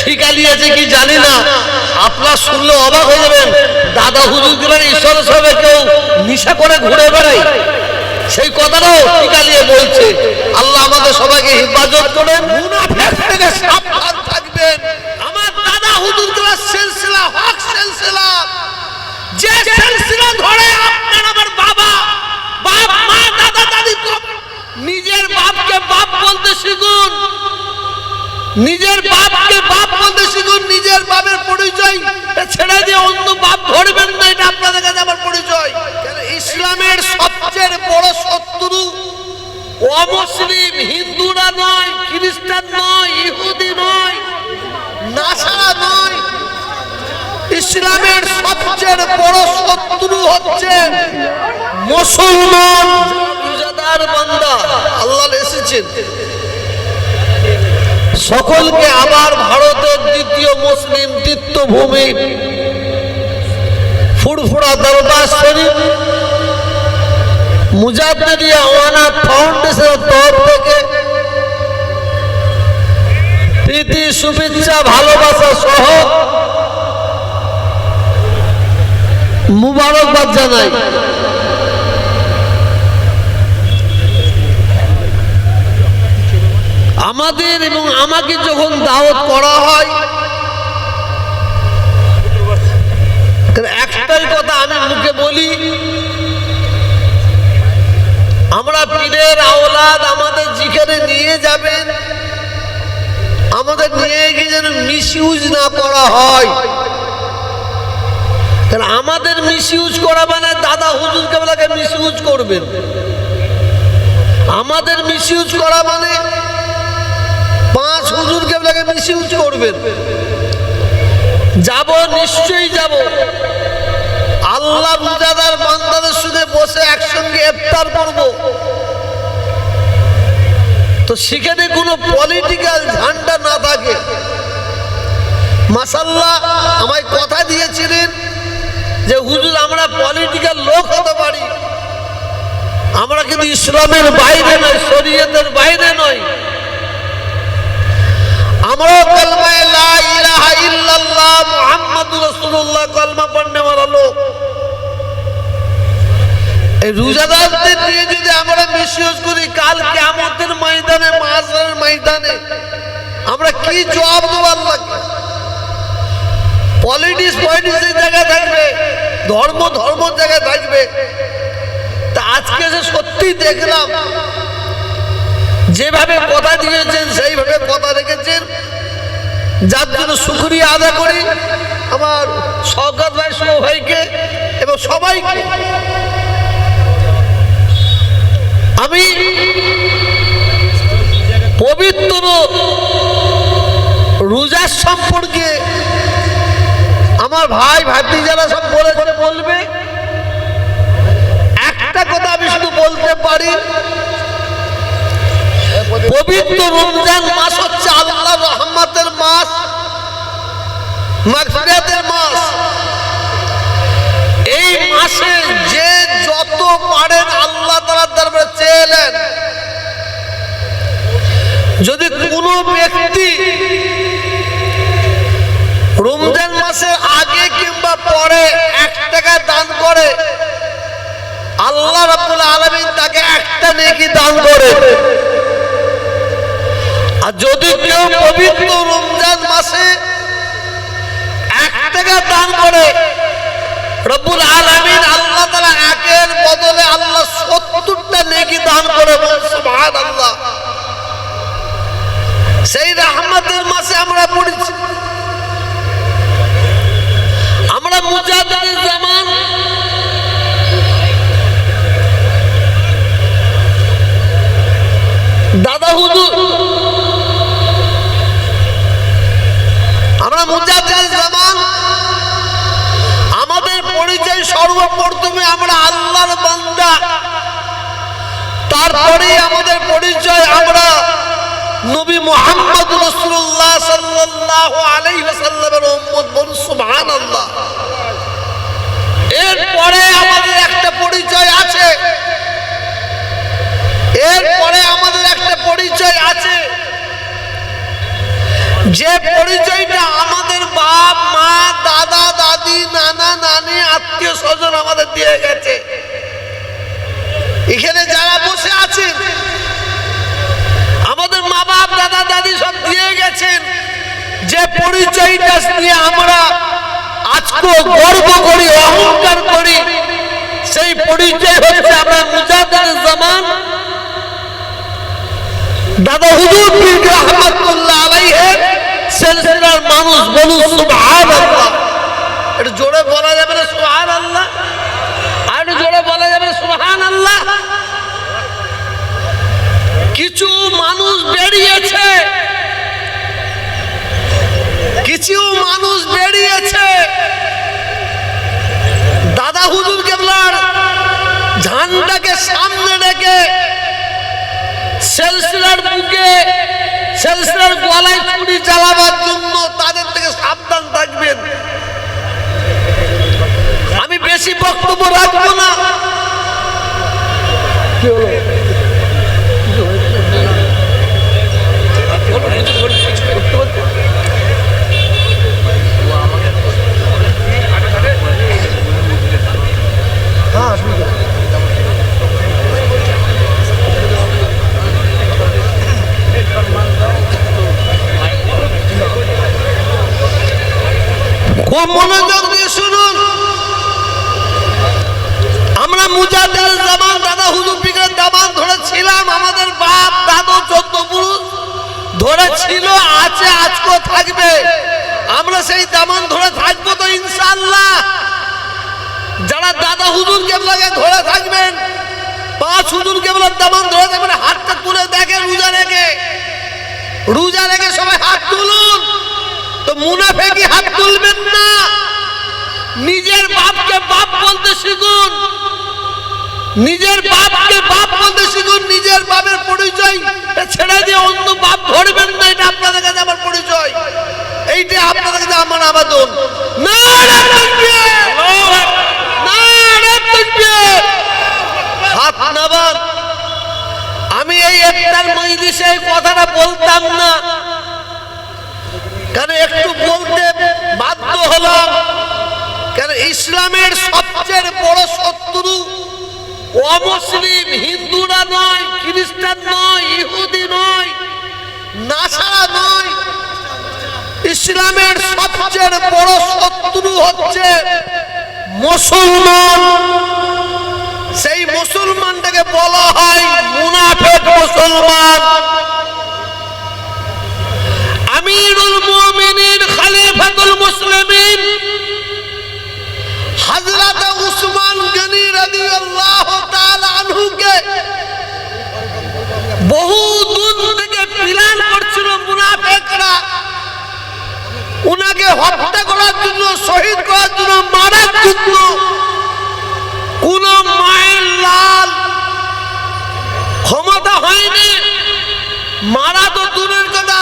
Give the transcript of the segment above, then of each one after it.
ঠিকা নিয়েছে কি জানি না। আপনার শুনলে অবাক হয়ে যাবেন। দাদা হুজুর দিলেন ঈশ্বর সবে কেউ নিশা করে ঘুরে বেড়ায়। সেই কথাটাও ঠিকা নিয়ে বলছে। আল্লাহ আমাদের সবাইকে হেফাজত করেন। মুনাফেক থেকে সাবধান থাকবেন। আমার দাদা হুজুর দিলেন সিলসিলা হক সিলসিলা। যে সিলসিলা ধরে আপনার আমার বাবা বাপ মা দাদা দাদি নিজের বাপকে বাপ বলতে শিখুন। নিজের বাপকে বাপ বলতে শিখুন নিজের বাপের পরিচয়। ছেড়ে দিয়ে অন্য বাপ ধরবেন না, এটা আপনাদের কাছে আমার পরিচয়। ইসলামের সবচেয়ে বড় শত্রু অমুসলিম, হিন্দুরা নয়, খ্রিস্টান নয়, ইহুদি নয়, নাসারা নয়। ইসলামের সবচেয়ে বড় শত্রু হচ্ছে মুসলমান। বান্দা, আল্লাহ এসেছেন। সকলকে আবার ভারতের দ্বিতীয় মুসলিম তীর্থভূমি। ফুরফুরা দরবার শরীফ, মুজাদ্দিদিয়া ওয়ানা ফাউন্ডেশনের তরফ থেকে প্রীতি, শুভেচ্ছা, ভালোবাসা সহ মুবারকবাদ জানাই। আমাদের এবং আমাকে যখন দাওয়াত করা হয় একটাই কথা আমি মুখে বলি, আমরা পীরের আওলাদ আমাদের যেখানে নিয়ে যাবেন, আমাদের নিয়ে গিয়ে যেন মিস না করা হয়। কারণ আমাদের মিস ইউজ করা মানে দাদা হুজুর কেবলাকে মিস ইউজ করবেন। আমাদের মিস ইউজ করা মানে পাঁচ হুজুর কেবলাকে মিস ইউজ করবেন। যাব, নিশ্চয়ই যাব। আল্লাহ রোজাদার বান্দাদের সঙ্গে বসে একসঙ্গে ইফতার করব। তো সেখানে কোনো পলিটিক্যাল ঝান্ডা না থাকে। মাসাল্লাহ আমায় কথা দিয়েছিলেন যে, হুজুর, আমরা পলিটিক্যাল লোক হতে পারি। আমরা কিন্তু ইসলামের বাইরে নয়, শরীয়তের বাইরে নয়। আমরাও কলমায় লা ইলাহা ইল্লাল্লাহ মুহাম্মাদুর রাসূলুল্লাহ, কলমা পড়নে वाला লোক। এই রোজাদারদের যদি আমরা মিসইউজ করি, কাল কিয়ামতের ময়দানে মাহশরের ময়দানে, আমরা কি জবাব দেব আল্লাহকে? পলিটিক্স পলিটিক্সের জায়গায় থাকবে, ধর্ম ধর্ম জায়গায় থাকবে। তা আজকে যে সত্যি দেখলাম যেভাবে কথা দিয়েছেন, সেইভাবে কথা রেখেছেন। যার জন্য শুক্রিয়া আদা করি আমার শওকত ভাই শুভ ভাইকে এবং সবাইকে। আমি পবিত্র রোজার সম্পর্কে আমার ভাই, ভাতি যারা সব বলেছে, বলবে। একটা কথা আমি শুধু বলতে পারি পবিত্র রমজান মাস হচ্ছে আল্লাহ রহমতের মাস, মাগফিরাতের মাস। এই মাসে যে যত পারেন আল্লাহ তাআলার দরবারে চেয়ে নেন। যদি কোনো ব্যক্তি রমজান মাসের আগে কিংবা পরে এক টাকা দান করে, আল্লাহ রাব্বুল আলামিন তাকে একটা নেকি দান করে। আর যদি কেউ পবিত্র রমজান মাসে এক টাকা দান করে, রব্বুল আলামিন আল্লাহ তাআলা একের বদলে আল্লাহ সত্তরটা নেকি দান করে সুবহানাল্লাহ। সেই রহমতের মাসে আমরা পড়েছি। আমরা মুজাহিদের জামান। দাদা হুজুর আমরা মুজাহিদের জামান। আমাদের পরিচয় সর্বপ্রথমে আমরা আল্লাহর বান্দা। তারপরে আমাদের পরিচয় আমরা নবী মোহাম্মদ রসুল্লাহ সাল্লাল্লাহু আলাইহি ওয়াসাল্লামের উম্মত বলুন সুবহানাল্লাহ। এরপরে আমাদের একটা পরিচয় আছে। এরপরে আমাদের একটা পরিচয় আছে। যে পরিচয়টা আমাদের বাপ, মা, দাদা, দাদি, নানা, নানি, আত্মীয় স্বজন আমাদের দিয়ে গেছে। এখানে যারা বসে আছেন, আমাদের মা বাপ, দাদা, দাদি সব দিয়ে গেছেন। যে পরিচয়টা নিয়ে আমরা আজকে গর্ব করি, অহংকার করি, সেই পরিচয় হচ্ছে আমরা মুজাদের জামান। দাদা হুজুর পীর রহমাতুল্লাহ আলাইহি। সিলসিলার মানুষ বলুন সুবহানাল্লাহ। একটু জোরে বলা যাবে না সুবহানাল্লাহ? আর জোরে বলা যাবে না সুবহানাল্লাহ? কিছু মানুষ বেরিয়েছে। কিছু মানুষ বেরিয়েছে। দাদা হুজুর কেবলার ঝান্ডাকে সামনে রেখে, সেলসিলার বুকে সেলসিলার গলায় ছুরি চালাবার জন্য তাদের থেকে সাবধান থাকবেন। আমি বেশি বক্তব্য রাখব না। খুব মনোযোগ দিয়ে শুনুন আমরা মুজাদের জামান দাদা হুজুর পিকের দামান ধরেছিলাম আমাদের বাপ দাদু চোদ্দ পুরুষ ধরেছিল আছে আজকেও থাকবে আমরা সেই দামান ধরে থাকব তো ইনশাল্লাহ যারা দাদা হুজুর কেবলাকে ধরে থাকবেন? হুজুর কেবলার ধরে থাকবেন, হাতটা তুলে দেখে রোজা রেখে। রোজা রেখে সবাই হাত তুলুন। তো মুনাফেকি হাত তুলবেন না। নিজের বাপকে বাপ বলতে শিখুন। নিজের বাপকে বাপ বলতে শিখুন, নিজের বাপের পরিচয়। ছেড়ে দিয়ে অন্য বাপ ধরবেন না, এটা আপনাদের কাছে আমার পরিচয়। এইটা আপনাদের কাছে আমার আবেদন। না। হাত নামান আমি এই একটার মজলিসে কথাটা বলতাম না। কারণ একটু বলতে বাধ্য হলাম। কেন ইসলামের সবচেয়ে বড় শত্রু অমুসলিম, হিন্দুরা নয়, খ্রিস্টান নয়, ইহুদি নয়, নাসারা নয়। ইসলামের সবচেয়ে বড় শত্রু হচ্ছে মুসলমান, সেই মুসলমানটাকে বলা হয় মুনাফেক মুসলমান। আমিরুল মুমিনিন, খলিফাতুল মুসলিমিন, হযরত উসমান গনি রাদিয়াল্লাহু তাআলা আনহুকে বহু দূর থেকে প্ল্যান করছিল মুনাফিকরা উনাকে হত্যা করার জন্য, শহীদ করার জন্য, মারার জন্য কোন মায়ের লাল ক্ষমতা হয়নি। মারা তো দূরের কথা।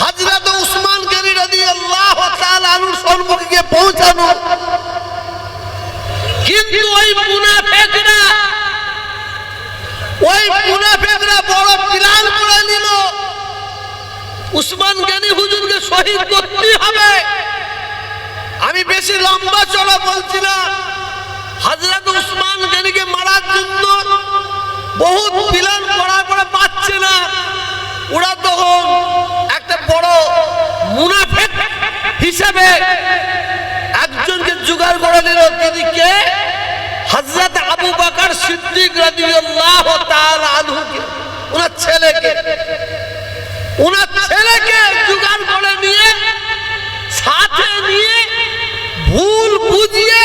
হাজরত উসমান গনি রাদিয়াল্লাহু তাআলা আনহুর সম্মুখে পৌঁছানো। কিন্তু ওই মুনাফিকরা, ওই উসমান গনি হুজুরকে শহীদ করতে হবে। আমি বেশি লম্বা চড়া বলছি না। হযরত উসমান গনিকে মারার জন্য বহুত প্ল্যান করার পরে পাচ্ছে না। ওরা তখন একটা বড় মুনাফিক হিসেবে একজনকে জোগাড় করে নিল। তিনি কে? আবু বকর সিদ্দিক রাদিয়াল্লাহু তাআলা আনহুকে। ওনার ছেলেকে। ওনার ছেলেকে জোগাড় করে নিয়ে, সাথে নিয়ে ভুল বুঝিয়ে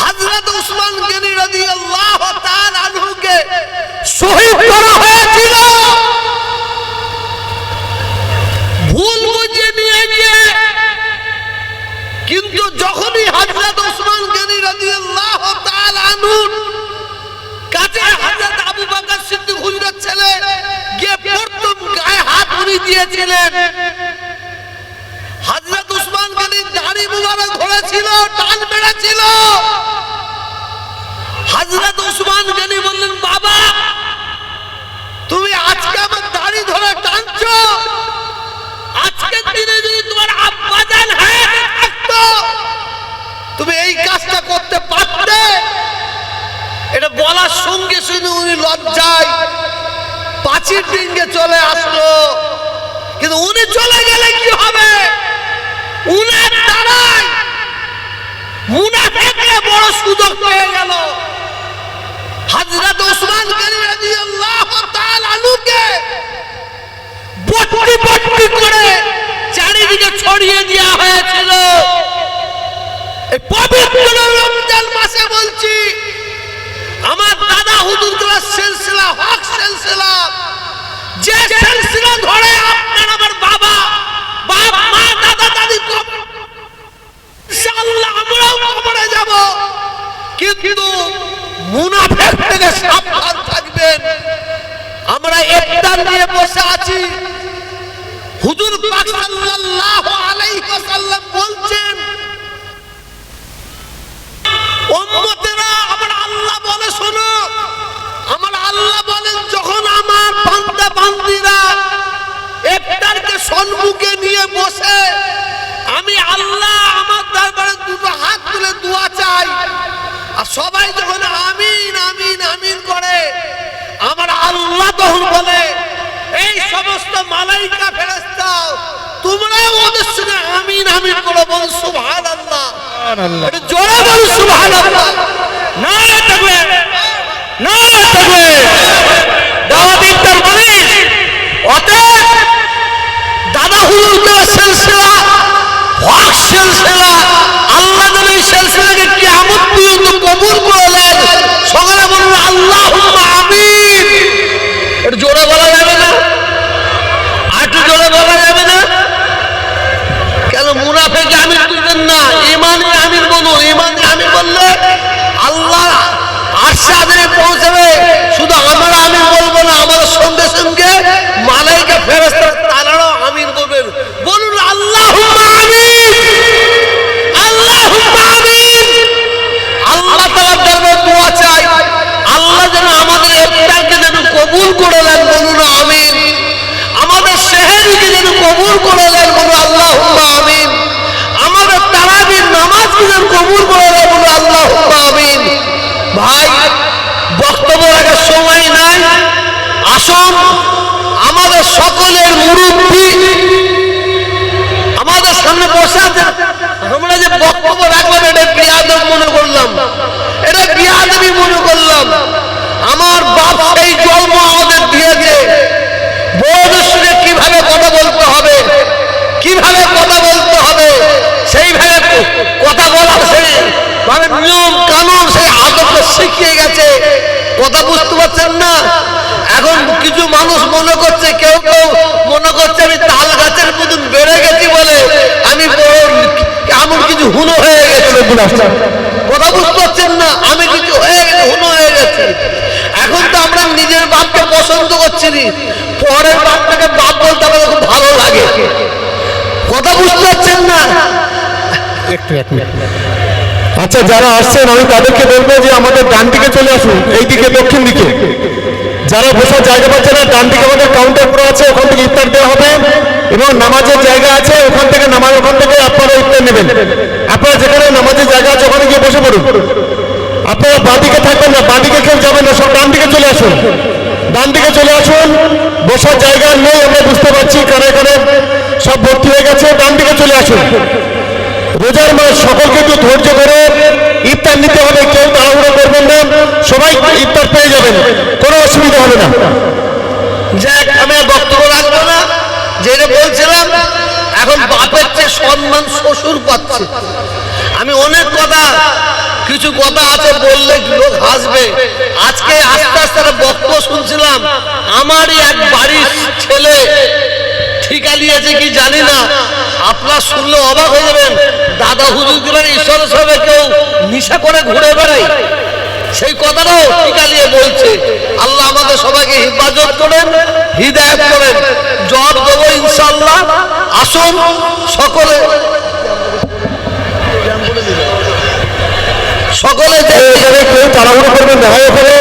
হযরত উসমান গনি আল্লাহ তার আনহুকে শহীদ দিয়েছিলেন হাজরত উসমান গানির দাড়ি মুবারক ধরেছিল, টান বেড়েছিল হাজরত উসমান গানি বললেন, বাবা, তুমি আজকে আমার দাড়ি ধরে টানছ। আজকের দিনে যদি তোমার আব্বা জান তুমি এই কাজটা করতে পারতে। এটা বলার সঙ্গে সঙ্গে উনি লজ্জায় পাঁচির ডিঙ্গে চলে আসলো। কিন্তু উনি চলে গেলে কি হবে? উনার দ্বারাই মুনাফেকরা বড় সুযোগ পেয়ে গেল। হযরত ওসমান গনি রাদিয়াল্লাহু তাআলা আনুকে বট্টি বট্টি করে চারিদিকে ছড়িয়ে দেওয়া হয়েছিল। এই পবিত্র রমজান মাসে বলছি, আমার দাদা হুজুর সিলসিলা, হক সিলসিলা, যে সিলসিলা ধরে আমার বাবা, বাপ, মা, দাদা, দাদি ইনশাআল্লাহ আমরাও কবরে যাব। কিন্তু মুনাফিক থেকে সাবধান থাকবেন। আমরা ইফতার নিয়ে বসে আছি। হুজুর পাক সাল্লাল্লাহু আলাইহি ওয়াসাল্লাম বলছেন, উম্মতেরা, আমার আল্লাহ বলে শোনো। আমার আল্লাহ বলেন, যখন আমার বান্দা বান্দিরা সম্মুখে নিয়ে বসে। আমি আল্লাহ আমার দরবারে দুটো হাত তুলে দোয়া চাই। আর সবাই যখন আমিন আমিন আমিন করে আমার আল্লাহ তখন বলে এই সমস্ত মালাইকা ফেরেশতা তোমরাও ওদের সঙ্গে আমিন আমিন করো। বল সুবহানাল্লাহ। একটু জোরে বল সুবহানাল্লাহ। নারে তাকবীর নারে তাকবীর দাওয়াত ইফতার মালিক অতএব দাদা হুজুরদের সিলসিলা হক সিলসিলা আল্লাহ যেন এই সিলসিলাকে কিয়ামত পর্যন্ত কবুল করে নেন সকলে বলুন আল্লাহুম্মা আমিন একটু জোরে বলা যাবে না আর একটু জোরে বলা যাবে না কেন মুনাফেকে আমির তুলবেন না ইমানে আমির বলুন ইমানে আমির বললে আল্লাহ আশ্বাদে পৌঁছাবে শুধু আমরা আমির বলব না আমাদের সঙ্গে সঙ্গে মালাইকা ফেরেস্তা তারাও আমির বলবেন বলুন আল্লাহ আমিন আল্লাহ আমিন আল্লাহ তাআলার দরবারে দোয়া চাই আল্লাহ যেন আমাদের ইফতারকে যেন কবুল করে নেন বলুন আমিন আমাদের সেহেরিকে যেন কবুল করে নেন বলুন আল্লাহুম্মা আমিন আমাদের তারাবির নামাজকে যেন কবুল করে নেন বলুন আল্লাহুম্মা আমিন ভাই বক্তব্য রাখার সময় নাই আসুন আমাদের সকলের মুরব্বী আমাদের সামনে বসে আছে আমরা যে বক্তব্য রাখলাম এটা বিয়াদব মনে করলাম এটা বিয়াদবি মনে করলাম আমার বাপ সেই জন্ম আমাদের দিয়েছে বড়দের সঙ্গে কীভাবে কথা বলতে হবে কীভাবে কথা বলতে হবে সেইভাবে ক- কথা বলা সেই মানে নিয়ম কানুন সেই আদবটা শিখিয়ে গেছে। কথা বুঝতে পারছেন না? এখন কিছু মানুষ মনে করছে, কেউ কেউ মনে করছে, আমি তাল গাছের মতন বেড়ে গেছি বলে। আমি এমন কিছু হুনো হয়ে গেছে। কথা বুঝতে পারছেন না? আমি কিছু হয়ে গেছি, হুনো হয়ে গেছি। এখন তো আমরা নিজের বাপকে পছন্দ করছি পরের বাপটাকে বাপ বলতে আমাদের খুব ভালো লাগে। কথা বুঝতে পারছেন না? একটু, এক মিনিট। আচ্ছা যারা আসছেন, আমি তাদেরকে বলব যে আমাদের ডান দিকে চলে আসুন, এই দিকে, দক্ষিণ দিকে। যারা বসার জায়গা পাচ্ছে না, ডান দিকে আমাদের কাউন্টার পুরো আছে, ওখান থেকে ইফতার দেওয়া হবে। এবং নামাজের জায়গা আছে, ওখান থেকে নামাজ, ওখান থেকে আপনারা ইফতার নেবেন। আপনারা যেখানে নামাজের জায়গা আছে, ওখানে গিয়ে বসে পড়ুন। আপনারা বাঁ দিকে থাকবেন না, বাঁ দিকে কেউ যাবেন না, সব ডান দিকে চলে আসুন। ডান দিকে চলে আসুন, বসার জায়গা নেই, আমরা বুঝতে পারছি কারণ এখানে সব ভর্তি হয়ে গেছে, ডান দিকে চলে আসুন। রোজার মাস সকলকে একটু ধৈর্য করে ইফতার নিতে হবে, কেউ তাড়াহুড়ো করবেন না, সবাই ইফতার পেয়ে যাবেন, কোনো অসুবিধা হবে না। যাক আমি আর বক্তব্য রাখব না, যেটা বলছিলাম, এখন বাপের চেয়ে সম্মান শ্বশুর পাচ্ছে। আমি অনেক কথা, কিছু কথা আছে বললে লোক হাসবে? আজকে আস্তে আস্তে একটা বক্তব্য শুনছিলাম, আমারই এক বাড়ির ছেলে ঠিকা নিয়েছে কি জানি না, আপনার শুনলে অবাক হয়ে যাবেন দাদা হুজুর দিলেন ঈশ্বর সাহেব কেউ নিশা করে ঘুরে বেড়ায়? সেই কথাটাও টিকা নিয়ে বলছে। আল্লাহ আমাদের সবাইকে হেফাজত করেন হৃদায়ত করেন। জব দেবো ইনশাল্লাহ আসুন সকলে। সকলে কেউ তাড়াহুড়ো করবেন না। হয় ওখানে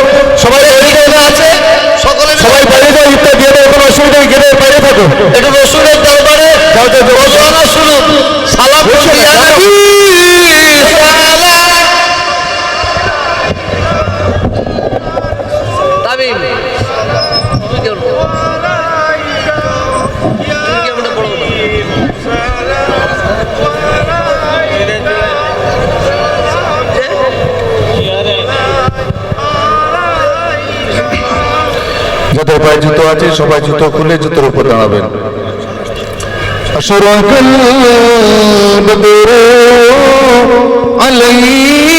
সবাই জায়গা আছে। সকলে সবাই বাইরে যাও ইফতার দিয়ে দেবে কোনো অসুবিধা গেলে বাইরে থাকো। একটু রসুলের দরবারে। শুনুন সালাম সবাই জুতো খুলে জুতোর উপর দাঁড়াবেন أشرق البدر علينا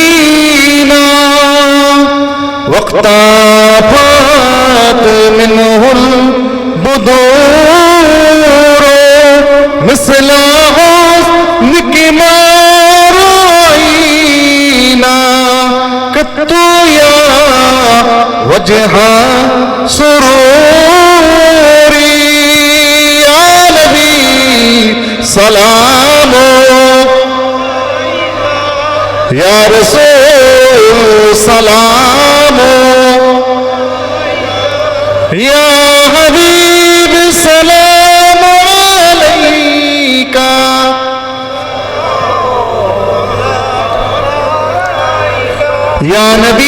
Ya Nabi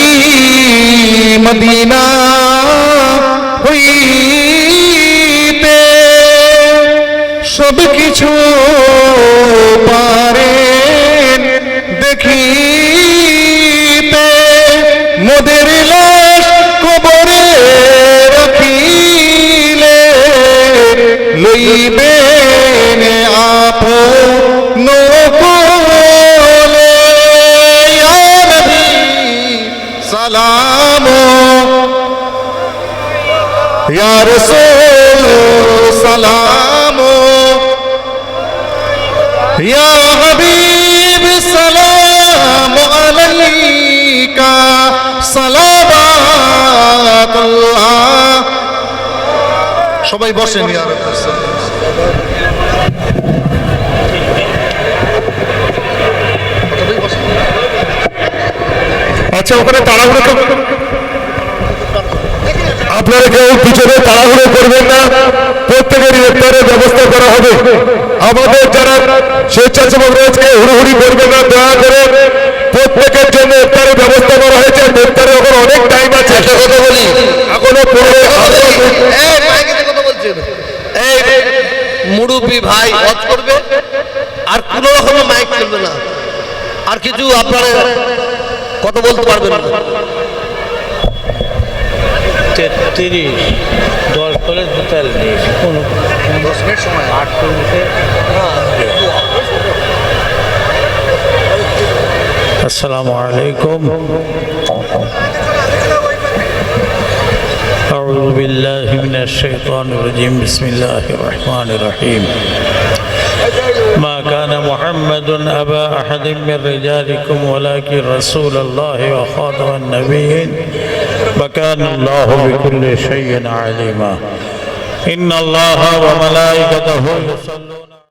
বসেন আচ্ছা ওখানে তাড়াহুড়ো আপনারা কেউ পিছনে তাড়াহুড়ো করবেন না। প্রত্যেকেরই ইফতারের ব্যবস্থা করা হবে। আমাদের যারা স্বেচ্ছাসেবক রয়েছে হুড়ুহুড়ি করবেন না দয়া করে। প্রত্যেকের জন্য ইফতারের ব্যবস্থা করা হয়েছে। ইফতারে এখন অনেক টাইম আছে। একটা কথা বলি। এখনও পনেরো বলছেন এই মুরুবি ভাই, ওয়াজ করবে? আর কোনো রকমের মাইক চলবে না। আর কিছু আপনারা কথা বলতে পারবেন না। দশ করে তেতাল্লিশ আসসালামু আলাইকুম। أعوذ بالله من الشيطان الرجيم. بسم الله الرحمن الرحيم. ما كان محمد أبا أحد من رجالكم ولكن رسول الله وخاتم النبيين. وكان الله بكل شيء عليما. إن الله وملائكته يصلون